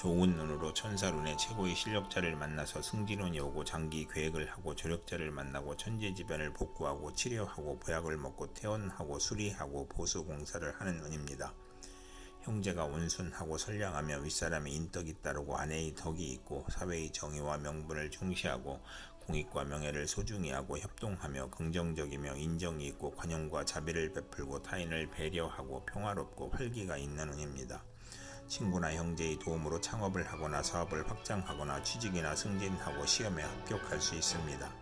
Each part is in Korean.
좋은 눈으로 천사룬의 최고의 실력자를 만나서 승진운이 오고 장기 계획을 하고 조력자를 만나고 천재지변을 복구하고 치료하고 보약을 먹고 퇴원하고 수리하고 보수 공사를 하는 운입니다. 형제가 온순하고 선량하며 윗사람의 인덕이 따르고 아내의 덕이 있고 사회의 정의와 명분을 중시하고 공익과 명예를 소중히 하고 협동하며 긍정적이며 인정이 있고 관용과 자비를 베풀고 타인을 배려하고 평화롭고 활기가 있는 운입니다. 친구나 형제의 도움으로 창업을 하거나 사업을 확장하거나 취직이나 승진하고 시험에 합격할 수 있습니다.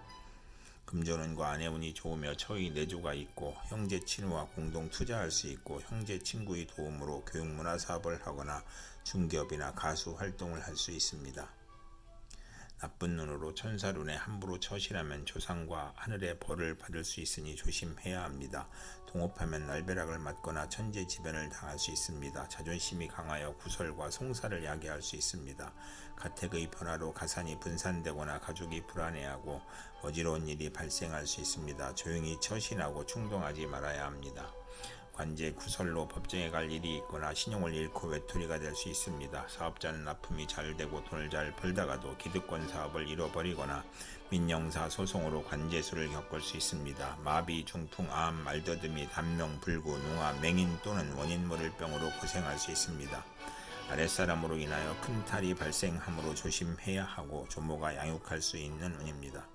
금전운과 아내운이 좋으며 처의 내조가 있고 형제 친구와 공동 투자할 수 있고 형제 친구의 도움으로 교육문화 사업을 하거나 중기업이나 가수 활동을 할 수 있습니다. 나쁜 눈으로 천사룬에 함부로 처실하면 조상과 하늘의 벌을 받을 수 있으니 조심해야 합니다. 동업하면 날벼락을 맞거나 천재지변을 당할 수 있습니다. 자존심이 강하여 구설과 송사를 야기할 수 있습니다. 가택의 변화로 가산이 분산되거나 가족이 불안해하고 어지러운 일이 발생할 수 있습니다. 조용히 처신하고 충동하지 말아야 합니다. 관제 구설로 법정에 갈 일이 있거나 신용을 잃고 외톨이가 될 수 있습니다. 사업자는 납품이 잘 되고 돈을 잘 벌다가도 기득권 사업을 잃어버리거나 민영사 소송으로 관제수를 겪을 수 있습니다. 마비, 중풍, 암, 말더듬이, 단명, 불구, 농화, 맹인 또는 원인 모를 병으로 고생할 수 있습니다. 아랫사람으로 인하여 큰 탈이 발생하므로 조심해야 하고 조모가 양육할 수 있는 운입니다.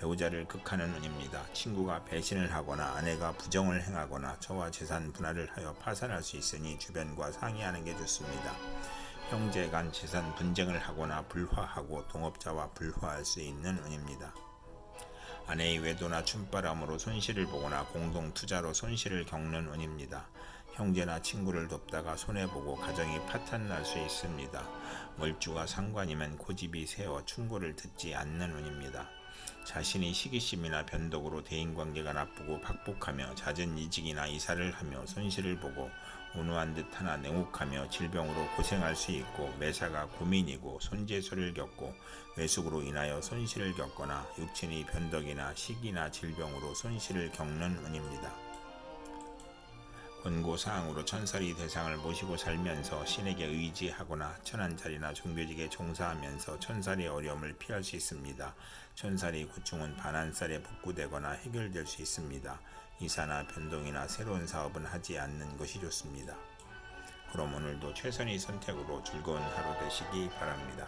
배우자를 극하는 운입니다. 친구가 배신을 하거나 아내가 부정을 행하거나 저와 재산 분할을 하여 파산할 수 있으니 주변과 상의하는 게 좋습니다. 형제 간 재산 분쟁을 하거나 불화하고 동업자와 불화할 수 있는 운입니다. 아내의 외도나 춤바람으로 손실을 보거나 공동 투자로 손실을 겪는 운입니다. 형제나 친구를 돕다가 손해보고 가정이 파탄 날 수 있습니다. 월주가 상관이면 고집이 세워 충고를 듣지 않는 운입니다. 자신이 시기심이나 변덕으로 대인관계가 나쁘고 박복하며 잦은 이직이나 이사를 하며 손실을 보고 온화한 듯 하나 냉혹하며 질병으로 고생할 수 있고 매사가 고민이고 손재수를 겪고 외숙으로 인하여 손실을 겪거나 육친의 변덕이나 시기나 질병으로 손실을 겪는 운입니다. 권고사항으로 천사리 대상을 모시고 살면서 신에게 의지하거나 천한자리나 종교직에 종사하면서 천사리 어려움을 피할 수 있습니다. 천사리 고충은 반환살에 복구되거나 해결될 수 있습니다. 이사나 변동이나 새로운 사업은 하지 않는 것이 좋습니다. 그럼 오늘도 최선의 선택으로 즐거운 하루 되시기 바랍니다.